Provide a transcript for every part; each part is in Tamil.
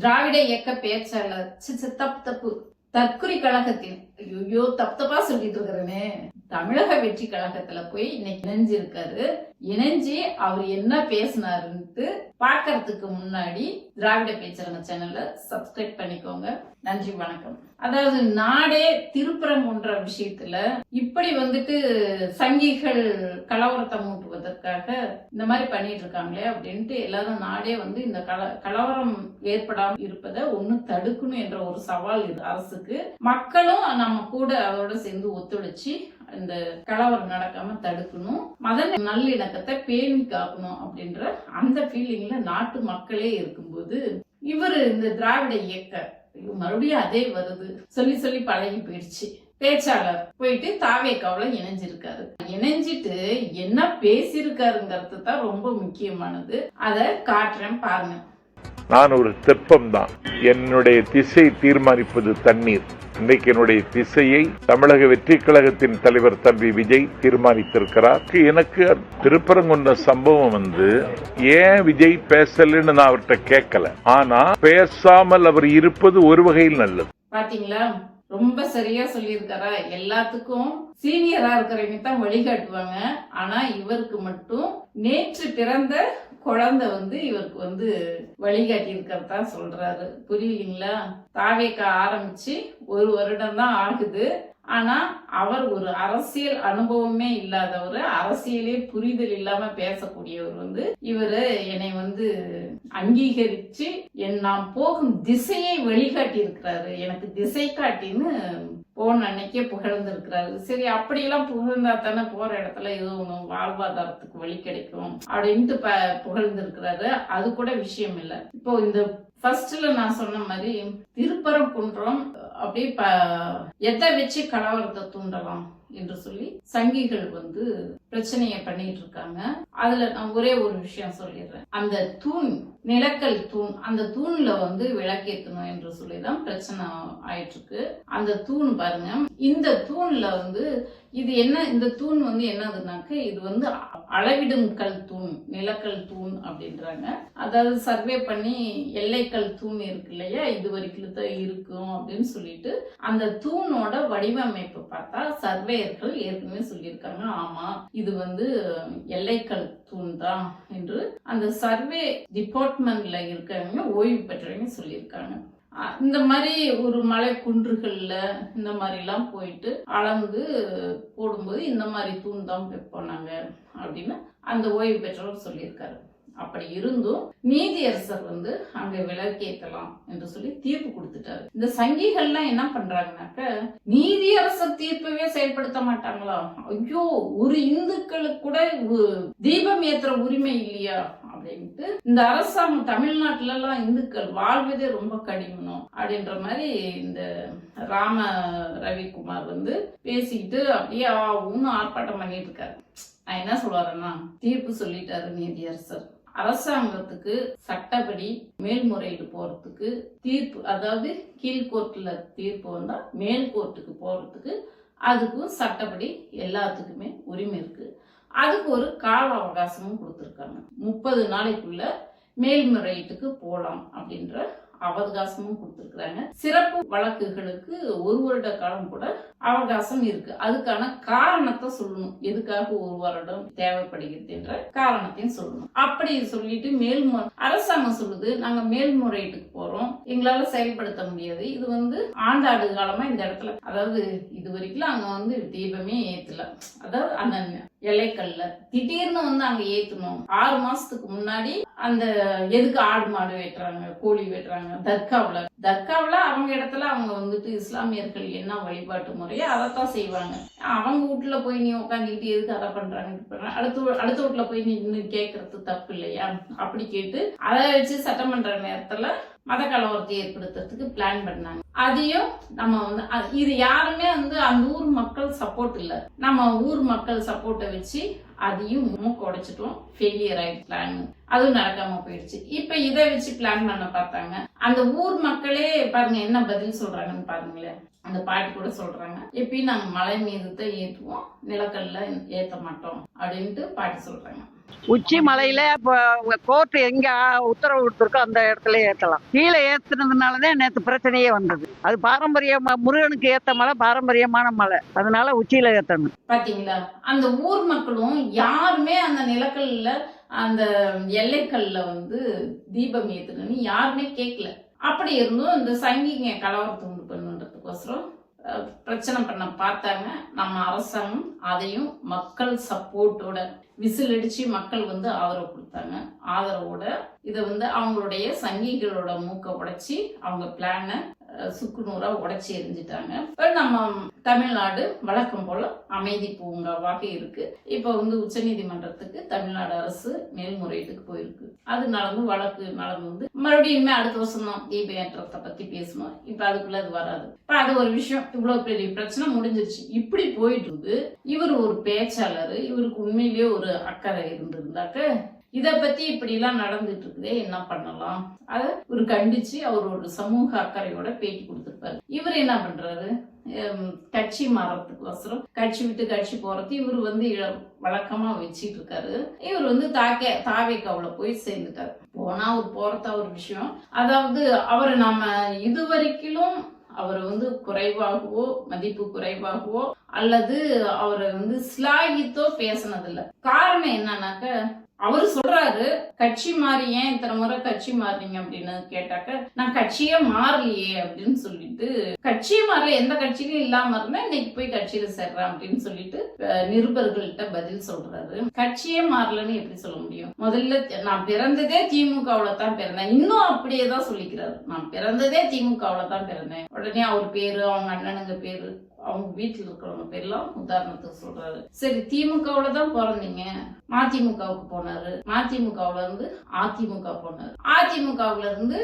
திராவிட இயக்க பேச்சாளர். சி, தப்பு தப்பு. தற்குறி கழகத்தின் ஐயோ தப்பு தப்பா சொல்லிட்டு இருக்கிறேனே. தமிழக வெற்றி கழகத்துல போய் இன்னைக்கு இணைஞ்சிருக்காரு. இணைஞ்சு அவர் என்ன பேசினாருன்ட்டு பார்க்கறதுக்கு முன்னாடி திராவிட பேச்சரங்க சேனல்ல சப்ஸ்கிரைப் பண்ணிக்கோங்க. நன்றி வணக்கம். அதாவது நாடே திருப்பரங்குன்ற விஷயத்துல இப்படி வந்துட்டு சங்கிகள் கலவரத்தை கொடுப்பதற்காக இந்த மாதிரி பண்ணிட்டு இருக்காங்களே அப்படின்ட்டு எல்லாரும் நாடே வந்து இந்த கல கலவரம் ஏற்படாமல் இருப்பதை ஒன்று தடுக்கணும் என்ற ஒரு சவால் இது அரசுக்கு. மக்களும் நம்ம கூட அதோட சேர்ந்து ஒத்துழைச்சு இந்த கலவரம் நடக்காம தடுக்கணும். மத நல்லிணக்கத்தை பேணி காக்கணும் அப்படின்ற அந்த ஃபீலிங்ல நாட்டு மக்களே இருக்கும்போது இவர் இந்த திராவிட இயக்க ஐயோ, மறுபடியும் அதே வருது. சொல்லி சொல்லி பழகி போயிடுச்சு. பேச்சாளர் போயிட்டு தாவேக்காவுல இணைஞ்சிருக்காரு. இணைஞ்சிட்டு என்ன பேசியிருக்காருங்கிறது தான் ரொம்ப முக்கியமானது. அதை காட்டுறேன் பாருங்க. நான் ஒரு தெப்பம் தான் என்னுடைய திசை தீர்மானிப்பது தண்ணீர். இன்றைக்கு என்னுடைய திசையை தமிழக வெற்றி கழகத்தின் தலைவர் தம்பி விஜய் தீர்மானித்திருக்கிறார். எனக்கு திருப்பரங்குன்ற சம்பவம் வந்து ஏன் விஜய் பேசலன்னு நான் அவர்கிட்ட கேட்கல. ஆனா பேசாமல் அவர் இருப்பது ஒரு வகையில் நல்லது. பாத்தீங்களா? ரொம்ப சரியா சொல்லியிருக்காரா? எல்லாத்துக்கும் சீனியரா இருக்கிறவங்க தான் வழிகாட்டுவாங்க ஆனா இவருக்கு மட்டும் நேற்று பிறந்த குழந்தை வந்து இவருக்கு வந்து வழிகாட்டி இருக்கிறதா சொல்றாரு. புரியலீங்களா தாவேக்க ஆரம்பிச்சு ஒரு வருடம் தான் ஆகுது. ஆனா அவர் ஒரு அரசியல் அனுபவமே இல்லாதவர். அரசியலே புரிதல் இல்லாம பேசக்கூடியவர் வந்து இவரு என்னை வந்து அங்கீகரிச்சு என் நாம் போகும் திசையை வழிகாட்டி இருக்கிறாரு எனக்கு திசை காட்டின்னு போன அன்னைக்கே புகழ்ந்திருக்கிறாரு. சரி அப்படியெல்லாம் புகழ்ந்தா தானே போற இடத்துல ஏதோ ஒண்ணு வாழ்வாதாரத்துக்கு வழி கிடைக்கும் அப்படின்ட்டு ப புகழ்ந்திருக்கிறாரு. அது கூட விஷயம் இல்லை. இப்போ இந்த ஃபர்ஸ்ட்ல நான் சொன்ன மாதிரி திருப்பரங்குன்றம் அப்படியே ப எதை வச்சு கலவரத்தை தூண்டலாம் என்று சொல்லி சங்கிகள் வந்து பிரச்சனையை பண்ணிட்டு இருக்காங்க. அதுல நான் ஒரே ஒரு விஷயம் சொல்லிடுறேன். அந்த தூண் நிலக்கல் தூண் அந்த தூண்ல வந்து விளக்கேத்தணும் என்று சொல்லிதான் பிரச்சனை ஆயிட்டு இருக்கு அந்த தூண் பாருங்க. இந்த தூண்ல வந்து இது என்ன இந்த தூண் வந்து என்னதுனாக்க இது வந்து அளவிடும் கல் தூண் நிலக்கல் தூண் அப்படின்றாங்க. அதாவது சர்வே பண்ணி எல்லைக்கல் தூண் இருக்கு இல்லையா? இது வரைக்கும் தான் இருக்கும் அப்படின்னு சொல்லிட்டு அந்த தூணோட வடிவமைப்பு பார்த்தா சர்வேயர்கள் ஏற்கனவே சொல்லியிருக்காங்க. ஆமா இது வந்து எல்லைக்கல் தூண் தான் என்று அந்த சர்வே டிபார்ட்மெண்ட்ல இருக்கவங்க ஓய்வு பெற்றவங்க சொல்லியிருக்காங்க. இந்த மாதிரி ஒரு மலை குன்றுகளில் இந்த மாதிரிலாம் போயிட்டு அளந்து போடும்போது இந்த மாதிரி தூண் தான் வைப்போம் நாங்கள் அப்படின்னு அந்த ஓய்வு பெற்றவர் சொல்லியிருக்காரு. அப்படி இருந்தும் நீதியரசர் வந்து அங்க விளக்கேற்றலாம் என்று சொல்லி தீர்ப்பு கொடுத்துட்டாரு. இந்த சங்கிகள்லாம் என்ன பண்றாங்கனாக்க நீதியரசர் தீர்ப்பவே செயல்படுத்த மாட்டாங்களா? ஐயோ ஒரு இந்துக்களுக்கு கூட உ- தீபம் ஏத்துற உரிமை இல்லையா? அப்படின்ட்டு இந்த அரசாங்கம் தமிழ்நாட்டுல எல்லாம் இந்துக்கள் வாழ்வதே ரொம்ப கடிமனம் அப்படின்ற மாதிரி இந்த ராம ரவிக்குமார் வந்து பேசிக்கிட்டு அப்படியே ஆவும் ஆர்ப்பாட்டம் பண்ணிட்டு இருக்காரு நான் என்ன சொல்லுவாருன்னா தீர்ப்பு சொல்லிட்டாரு நீதியரசர். அரசாங்கத்துக்கு சட்டப்படி மேல்முறையீடு போறதுக்கு தீர்ப்பு அதாவது கீழ்கோர்ட்ல தீர்ப்பு வந்தா மேல் கோர்ட்டுக்கு போறதுக்கு அதுக்கும் சட்டப்படி எல்லாத்துக்குமே உரிமை இருக்கு. அதுக்கு ஒரு கால அவகாசமும் கொடுத்துருக்காங்க. முப்பது நாளைக்குள்ள மேல்முறையீட்டுக்கு போகலாம் அப்படின்ற அவகாசமும் கொடுத்துருக்குறாங்க. சிறப்பு வழக்குகளுக்கு ஒரு வருட காலம் கூட அவகாசம் இருக்கு. அதுக்கான காரணத்தை சொல்லணும். எதுக்காக ஒரு வருடம் தேவைப்படுகிறது என்ற காரணத்தையும் சொல்லணும். அப்படி சொல்லிட்டு மேல்மு அரசாங்கம் சொல்லுது நாங்க மேல்முறையீட்டுக்கு போறோம். எங்களால செயல்படுத்த முடியாது. இது வந்து ஆண்டாடு காலமா இந்த இடத்துல அதாவது இது வரைக்கும் அங்க வந்து தீபமே ஏத்தல. அதாவது அந்த எல்லைக்கல்ல. திடீர்னு வந்து அங்க ஏத்தணும். ஆறு மாசத்துக்கு முன்னாடி அந்த எதுக்கு ஆடு மாடு வெட்டுறாங்க கோழி வெட்டுறாங்க தர்காவுல தர்காவில் அவங்க இடத்துல அவங்க வந்துட்டு இஸ்லாமியர்கள் என்ன வழிபாட்டு முறையோ அதைத்தான் செய்வாங்க. அவங்க வீட்டில் போய் நீ உட்காந்துக்கிட்டு எதுக்கு அதை பண்ணுறாங்க அடுத்த அடுத்த வீட்டுல போய் நீ கேட்கறது தப்பு இல்லையா? அப்படி கேட்டு அதை வச்சு சட்டமன்ற நேரத்தில் மத கலவரத்தை ஏற்படுத்துறதுக்கு பிளான் பண்ணாங்க. அதையும் நம்ம வந்து அது- இது யாருமே வந்து அந்த ஊர் மக்கள் சப்போர்ட் இல்லை. நம்ம ஊர் மக்கள் சப்போர்ட்டை வச்சு அதையும் மூக்கு உடைச்சிட்டோம். ஃபெயிலியர் ஆயிடுச்சு பிளான் அதுவும் நடக்காம போயிடுச்சு. இப்போ இதை வச்சு பிளான் பண்ண பார்த்தாங்க. அந்த ஊர் மக்களே பாருங்க என்ன பதில் சொல்றாங்கன்னு பாருங்களேன். அந்த பாட்டி கூட சொல்றாங்க எப்பயும் நாங்க மலை மீது தான் ஏத்துவோம் நிலக்கல்ல ஏத்த மாட்டோம் அப்படின்ட்டு பாட்டி சொல்றாங்க. உச்சி மலையில இப்போ கோர்ட் எங்க உத்தரவு கொடுத்துருக்கோ அந்த இடத்துல ஏத்தலாம். கீழே ஏத்துனதுனாலதான் நேத்து பிரச்சனையே வந்தது. அது பாரம்பரியமா முருகனுக்கு ஏத்த மலை பாரம்பரியமான மலை. அதனால உச்சியில ஏத்தணும். பாத்தீங்களா? அந்த ஊர் மக்களும் யாருமே அந்த நிலக்கல்ல அந்த எல்லைக்கல்ல வந்து தீபம் ஏத்துனு யாருமே கேட்கல அப்படி இருந்தும் இந்த சங்கிங்க கலவரத்தை உண்டு பண்ணுன்றதுக்கோசரம் பிரச்சனை பண்ண பார்த்தாங்க. நம்ம அரசாங்கம் அதையும் மக்கள் சப்போர்ட்டோட விசில் அடிச்சு மக்கள் வந்து ஆதரவு கொடுத்தாங்க. ஆதரவோட இதை வந்து அவங்களுடைய சங்கிகளோட மூக்கை உடைச்சி அவங்க பிளானை சுக்குநூறா உடச்சி எரிஞ்சிட்டாங்க. இப்போ நம்ம தமிழ்நாடு வழக்கம் போல அமைதி பூங்காவாக இருக்கு. இப்போ வந்து உச்சநீதிமன்றத்துக்கு தமிழ்நாடு அரசு மேல்முறையீட்டுக்கு போயிருக்கு. அது நடந்து வழக்கு நடந்து வந்து மறுபடியுமே அடுத்த வருஷம் தான் தீப ஏற்றத்தை பத்தி பேசணும் இப்ப அதுக்குள்ள அது வராது. இப்ப அது ஒரு விஷயம். இவ்வளவு பெரிய பிரச்சனை முடிஞ்சிருச்சு. இப்படி போயிட்டு இருந்து இவர் ஒரு பேச்சாளர் இவருக்கு உண்மையிலேயே ஒரு அக்கறை இருந்திருந்தாக்க இதை பத்தி இப்படி எல்லாம் நடந்துட்டு இருக்குதே என்ன பண்ணலாம்? அதை ஒரு கண்டிச்சு அவரோட சமூக அக்கறையோட பேட்டி கொடுத்துருப்பாரு. இவர் என்ன பண்றாரு? கட்சி கட்சி மாறத்துக்கோசரம் கட்சி விட்டு கட்சி போறது இவர் வந்து இழ- வழக்கமா வச்சிட்டு இருக்காரு இவர் வந்து தாக்கே கவுல போய் சேர்ந்துட்டார். போனா அவர் போறது ஒரு விஷயம். அதாவது அவரை நாம இதுவரைக்கும் அவரை வந்து குறைவாகவோ மதிப்பு குறைவாகவோ அல்லது அவரை வந்து சிலாகித்தோ பேசினதில்லை. காரணம் என்னன்னாக்க அவர் சொல்றாரு கட்சி மாறி ஏன் இத்தனை முறை கட்சி மாறுறீங்க? அப்படின்னு கேட்டாக்க நான் கட்சியே மாறலையே அப்படின்னு சொல்லிட்டு கட்சியே மாறல எந்த கட்சியிலும் இல்லாம இருந்தா இன்னைக்கு போய் கட்சியில சேர்றேன் அப்படின்னு சொல்லிட்டு நிருபர்கள்ட்ட பதில் சொல்றாரு. கட்சியே மாறலன்னு எப்படி சொல்ல முடியும்? முதல்ல நான் பிறந்ததே திமுகவுல தான் பிறந்தேன். இன்னும் அப்படியே தான் சொல்லிக்கிறாரு. நான் பிறந்ததே திமுகவுல தான் பிறந்தேன். உடனே அவர் பேரு அவங்க அண்ணனுங்க பேரு அவங்க வீட்டுல இருக்கிறவங்க பேர்லாம் உதாரணத்துக்கு சொல்றாரு. சரி திமுகவுல தான் பிறந்தீங்க மதிமுகவுக்கு போனாரு. மதிமுகவுல இருந்து அதிமுக போனாரு. அதிமுகவுல இருந்து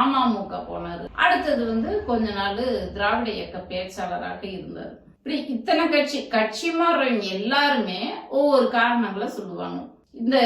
அமமுக போனாரு. அடுத்தது வந்து கொஞ்ச நாள் திராவிட இயக்க பேச்சாளராக இருந்தார். இப்படி இத்தனை கட்சி கட்சி மாறுறவங்க எல்லாருமே ஒவ்வொரு காரணங்களை சொல்லுவாங்க. இந்த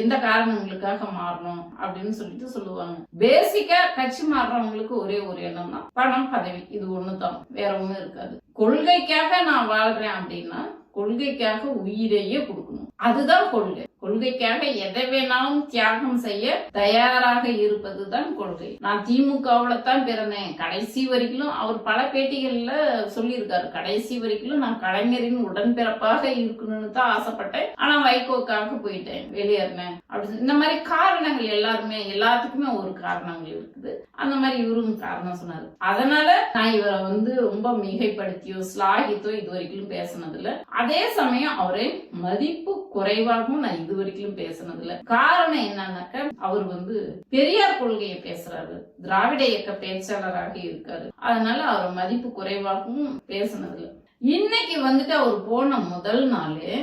எந்த காரணங்களுக்காக மாறணும் அப்படின்னு சொல்லிட்டு சொல்லுவாங்க. பேசிக்கா கட்சி மாறுறவங்களுக்கு ஒரே ஒரு எண்ணம் தான் பணம் பதவி. இது ஒண்ணுதான். வேற ஒண்ணும் இருக்காது. கொள்கைக்காக நான் வாழ்றேன் அப்படின்னா கொள்கைக்காக உயிரையே கொடுக்கணும். அதுதான் கொள்கை. கொள்கைக்காக எதை வேணாலும் தியாகம் செய்ய தயாராக இருப்பதுதான் கொள்கை. நான் திமுகவுல தான் பிறந்தேன். கடைசி வரைக்கும் அவர் பல பேட்டிகள்ல சொல்லியிருக்காரு. கடைசி வரைக்கும் நான் கலைஞரின் உடன்பிறப்பாக இருக்கணும்னு தான் ஆசைப்பட்டேன். ஆனா வைகோக்காக போயிட்டேன். வெளியேறினேன். அப்படி இந்த மாதிரி காரணங்கள் எல்லாருமே எல்லாத்துக்குமே ஒரு காரணங்கள் இருக்குது. அந்த மாதிரி இவரும் காரணம் சொன்னாரு. அதனால நான் இவரை வந்து ரொம்ப மிகைப்படுத்தியோ ஸ்லாகித்தோ இது வரைக்கும் பேசினதில்ல. அதே சமயம் அவரை மதிப்பு குறைவாகவும் நான் இது வரைக்கும் பேசினதில்ல. காரணம் என்னன்னாக்க அவர் வந்து பெரியார் கொள்கையை பேசுறாரு. திராவிட இயக்க பேச்சாளராக இருக்காரு. அதனால அவர் மதிப்பு குறைவாகவும் பேசினதில்ல. இன்னைக்கு வந்துட்டு அவர் போன முதல் நாளே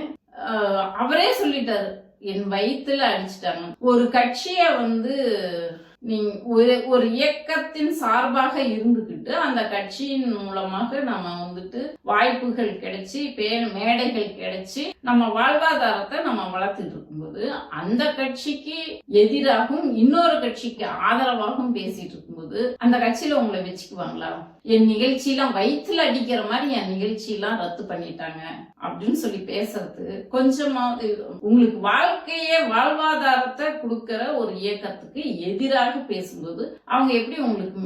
அவரே சொல்லிட்டாரு. என் வயிற்றுல அடிச்சிட்டாங்க. ஒரு கட்சியை வந்து நீங்க ஒரு ஒரு இயக்கத்தின் சார்பாக இருந்துகிட்டு அந்த கட்சியின் மூலமாக நம்ம வந்துட்டு வாய்ப்புகள் கிடைச்சி பே மேடைகள் கிடைச்சி நம்ம வாழ்வாதாரத்தை நம்ம வளர்த்துட்டு இருக்கும்போது அந்த கட்சிக்கு எதிராகவும் இன்னொரு கட்சிக்கு ஆதரவாகவும் பேசிட்டு போது அந்த கட்சியில உங்களை வச்சுக்குவாங்களா? என் நிகழ்ச்சியெல்லாம் வயிற்றுல அடிக்கிற மாதிரி என் நிகழ்ச்சியெல்லாம் ரத்து பண்ணிட்டாங்க அப்படின்னு சொல்லி பேசுறது கொஞ்சமாவது உங்களுக்கு வாழ்க்கையே வாழ்வாதாரத்தை கொடுக்கற ஒரு இயக்கத்துக்கு எதிராக பேசும்போது அவங்க எப்படி உங்களுக்கு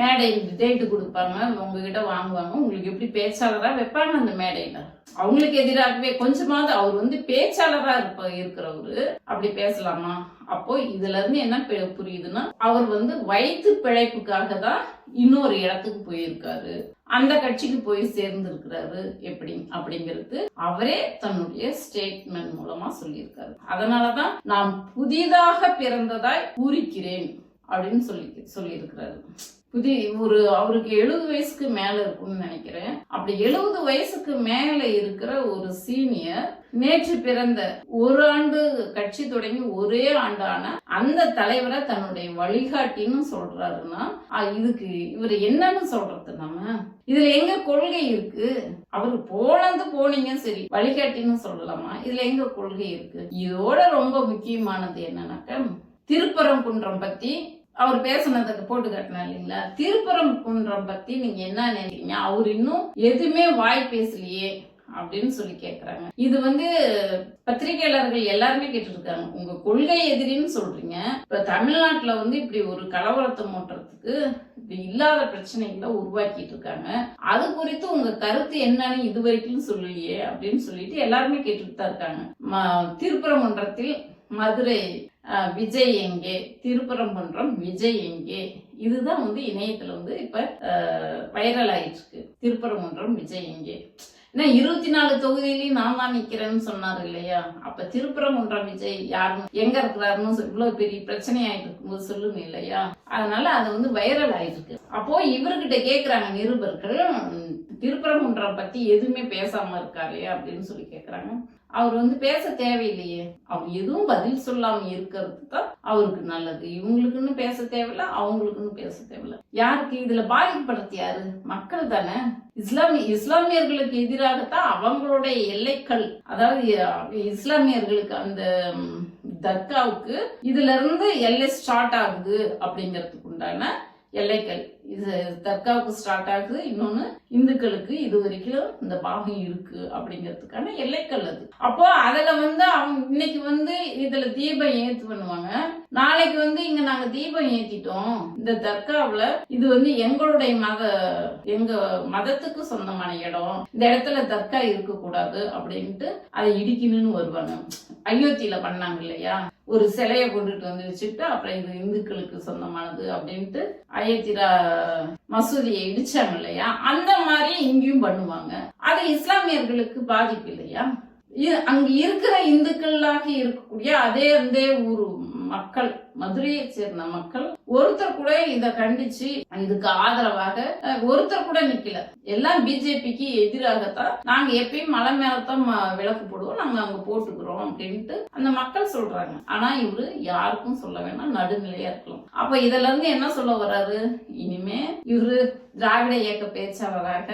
மேடை டேட்டு கொடுப்பாங்க உங்ககிட்ட வாங்குவாங்க. உங்களுக்கு எப்படி பேச்சாளரா வைப்பாங்க அந்த மேடையில? அவங்களுக்கு எதிராகவே கொஞ்சமாவது அவர் வந்து பேச்சாளரா இருப்ப இருக்கிறவரு. அப்படி பேசலாமா? அப்போ இதுல இருந்து என்ன புரியுதுன்னா அவர் வந்து வயிற்று பிழைப்புக்காக தான் இன்னொரு இடத்துக்கு போயிருக்காரு. அந்த கட்சிக்கு போய் சேர்ந்து இருக்கிறாரு எப்படி? அப்படிங்கிறது அவரே தன்னுடைய ஸ்டேட்மெண்ட் மூலமா சொல்லியிருக்காரு. அதனாலதான் நான் புதிதாக பிறந்ததாய் கூறிக்கிறேன் அப்படின்னு சொல்லி சொல்லியிருக்கிறாரு. இது ஒரு அவருக்கு எழுபது வயசுக்கு மேல இருக்கும்னு நினைக்கிறேன். அப்படி எழுபது வயசுக்கு மேல இருக்கிற ஒரு சீனியர் நேற்று பிறந்த ஒரு ஆண்டு கட்சி தொடங்கி ஒரே ஆண்டான அந்த தலைவரை தன்னுடைய வழிகாட்டின்னு சொல்றாருன்னா இதுக்கு இவர் என்னன்னு சொல்றது நம்ம? இதுல எங்க கொள்கை இருக்கு? அவரு போனது போனீங்க சரி வழிகாட்டின்னு சொல்லலாமா? இதுல எங்க கொள்கை இருக்கு? இதோட ரொம்ப முக்கியமானது என்னன்னாக்க திருப்பரங்குன்றம் பத்தி அவர் பேசுனதுக்கு போட்டு காட்டினா இல்லைங்களா? திருப்பரங்குன்றம் பத்தி நீங்க என்ன நினைக்கிறீங்க? அவர் இன்னும் எதுவுமே வாய் பேசலையே அப்படின்னு சொல்லி கேக்குறாங்க. இது வந்து பத்திரிகையாளர்கள் எல்லாருமே கேட்டுருக்காங்க. உங்க கொள்கை எதிரின்னு சொல்றீங்க. இப்ப தமிழ்நாட்டுல வந்து இப்படி ஒரு கலவரத்தை மூட்டுறதுக்கு இப்படி இல்லாத பிரச்சனைகளை உருவாக்கிட்டு இருக்காங்க. அது குறித்து உங்க கருத்து என்னன்னு இது வரைக்கும் சொல்லலையே அப்படின்னு சொல்லிட்டு எல்லாருமே கேட்டுட்டு தான் இருக்காங்க. ம- திருப்பரங்குன்றத்தில் மதுரை விஜய் எங்கே? திருப்பரங்குன்றம் விஜய் எங்கே? இதுதான் வந்து இணையத்துல வந்து இப்ப வைரல் ஆயிட்டு இருக்கு திருப்பரங்குன்றம் விஜய் எங்கே? ஏன்னா இருபத்தி நாலு தொகுதியிலையும் நான் தான் நிக்கிறேன்னு சொன்னாரு இல்லையா? அப்ப திருப்பரங்குன்றம் விஜய் யாருன்னு எங்க இருக்கிறாருன்னு இவ்வளவு பெரிய பிரச்சனை ஆயிட்டு இருக்கும்போது சொல்லுங்க இல்லையா? அதனால அது வந்து வைரல் ஆயிட்டு இருக்கு அப்போ இவர்கிட்ட கேக்குறாங்க நிருபர்கள் திருப்பரங்குன்றம் பத்தி எதுவுமே பேசாம இருக்காரு அப்படின்னு சொல்லி கேக்குறாங்க. அவர் வந்து பேச தேவையில்லையே. அவர் எதுவும் பதில் சொல்லாம இருக்கிறது தான் அவருக்கு நல்லது. இவங்களுக்குன்னு பேச தேவையில்ல அவங்களுக்குன்னு பேச தேவையில்ல. யாருக்கு? இதுல பாதிக்கப்படுறது யாரு மக்கள் தானே. இஸ்லாமிய இஸ்லாமியர்களுக்கு எதிராகத்தான் அவங்களுடைய எல்லைகள். அதாவது இஸ்லாமியர்களுக்கு அந்த தர்காவுக்கு இதுல இருந்து எல்லை ஸ்டார்ட் ஆகுது அப்படிங்கிறதுக்கு உண்டான எல்லைகள். இது தர்காவுக்கு ஸ்டார்ட் ஆகுது இன்னொன்னு இந்துக்களுக்கு இது வரைக்கும் இந்த பாகம் இருக்கு அப்படிங்கிறதுக்கான எல்லைகள் அது. அப்போ அதுல வந்து அவங்க இன்னைக்கு வந்து இதுல தீபம் ஏத்து பண்ணுவாங்க. நாளைக்கு வந்து இங்க நாங்க தீபம் ஏத்திட்டோம். இந்த தர்காவில் இது வந்து எங்களுடைய மத எங்க மதத்துக்கு சொந்தமான இடம். இந்த இடத்துல தர்கா இருக்க கூடாது அப்படின்ட்டு அதை இடிக்கணும்னு வருவாங்க. அயோத்தியில பண்ணாங்க இல்லையா? ஒரு சிலையை கொண்டுட்டு வந்து வச்சுட்டு அப்புறம் இது இந்துக்களுக்கு சொந்தமானது அப்படின்ட்டு அயோத்திரா மசூதியை இடிச்சாங்க இல்லையா? அந்த மாதிரி இங்கேயும் பண்ணுவாங்க. அது இஸ்லாமியர்களுக்கு பாதிப்பு இல்லையா? இ- அங்க இருக்கிற இந்துக்களாக இருக்கக்கூடிய அதே அந்த ஊர் மக்கள் மதுரையை சேர்ந்த மக்கள் ஒருத்தர் கூட இத கண்டிச்சு இதுக்கு ஆதரவாக ஒருத்தர் கூட நிக்கல. எல்லாம் பிஜேபிக்கு எதிராகத்தான் நாங்க எப்பயும் மலை மேலத்தான் ம- விளக்கு போடுவோம் நாங்க அங்க போட்டுக்கிறோம் அப்படின்ட்டு அந்த மக்கள் சொல்றாங்க. ஆனா இவரு யாருக்கும் சொல்ல வேணாம் நடுநிலையா இருக்கலாம். அப்ப இதுல இருந்து என்ன சொல்ல வர்றாரு? இனிமே இவரு திராவிட இயக்க பேச்சாளராக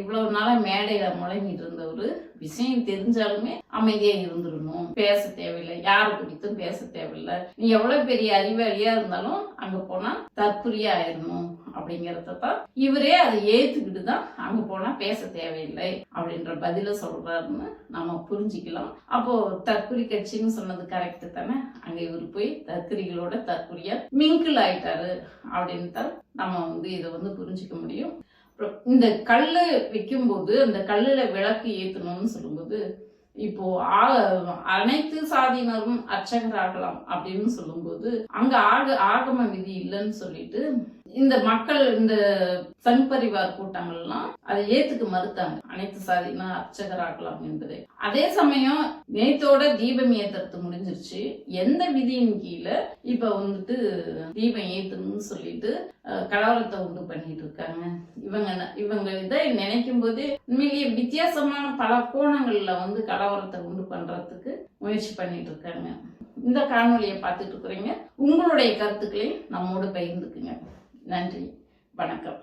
இவ்வளவு நாளா மேடையில முழங்கிட்டு இருந்தவரு விஷயம் தெரிஞ்சாலுமே அமைதியா இருந்துடணும். பேச தேவையில்லை. யாரு குறித்தும் பேச தேவையில்லை. நீ எவ்வளவு பெரிய அறிவாளியா இருந்தாலும் அங்க போனா தற்குறியா ஆயிடணும் அப்படிங்கறத தான் இவரே அதை ஏத்துக்கிட்டு தான் அங்க போனா பேச தேவையில்லை அப்படின்ற பதில சொல்றாருன்னு நம்ம புரிஞ்சுக்கலாம். அப்போ தற்குறி கட்சின்னு சொன்னது கரெக்ட் தானே? அங்க இவர் போய் தற்குறிகளோட தற்குறியா மிங்கிள் ஆயிட்டாரு அப்படின்னு தான் நம்ம வந்து இதை வந்து புரிஞ்சுக்க முடியும். இந்த கல்லு வைக்கும்போது அந்த கல்லுல விளக்கு ஏத்தணும்னு சொல்லும்போது இப்போ ஆ- அனைத்து சாதியினரும் அர்ச்சகராகலாம் அப்படின்னு சொல்லும்போது அங்க ஆக ஆகம விதி இல்லைன்னு சொல்லிட்டு இந்த மக்கள் இந்த சங் பரிவார் கூட்டங்கள்லாம் அதை ஏத்துக்க மறுத்தாங்க. அனைத்து சாதியினர் அர்ச்சகராகலாம் என்பது. அதே சமயம் நேத்தோட தீபம் ஏத்துறது முடிஞ்சிருச்சு. எந்த விதியின் கீழே இப்ப வந்துட்டு தீபம் ஏத்தணும்னு சொல்லிட்டு கலவரத்தை உண்டு பண்ணிட்டு இருக்காங்க. இவங்க இவங்க இதை நினைக்கும் போது உண்மையிலேயே வித்தியாசமான பல கோணங்கள்ல வந்து கலவரத்தை உண்டு பண்றதுக்கு முயற்சி பண்ணிட்டு இருக்காங்க. இந்த காணொலியை பார்த்துட்டு இருக்கிறீங்க. உங்களுடைய கருத்துக்களை நம்மோடு பகிர்ந்துக்குங்க. நன்றி. வணக்கம்.